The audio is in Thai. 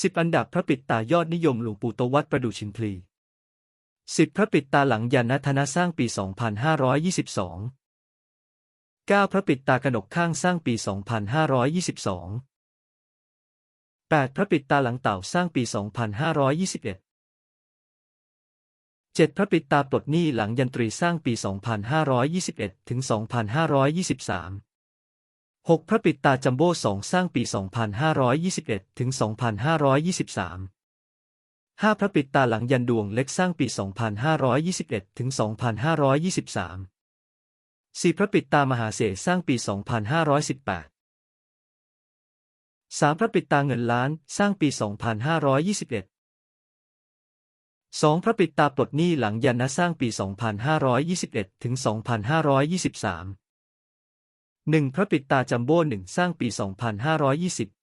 สิบอันดับพระปิดตายอดนิยมหลวงปู่โตวัดประดู่ชิมพลีสิบพระปิดตาหลังยานัทนะสร้างปี 2522 9 พระปิดตากนกข้างสร้างปี 2522 8 พระปิดตาหลังเต่าสร้างปี 2521 7 พระปิดตาปลดหนี้หลังยันตรีสร้างปี 2521 ถึง 2523 6 พระปิดตาจัมโบ้สองสร้างปี 2521 ถึง 2523 5 พระปิดตาหลังยันดวงเล็กสร้างปี 2521 ถึง 2523 4 พระปิดตามหาเสสร้างปี 2518 3 พระปิดตาเงินล้านสร้างปี 2521 2 พระปิดตาปลดหนี้หลังยันนะสร้างปี 2521 ถึง 2523 1 พระปิดตาจัมโบ้หนึ่งสร้างปี 2520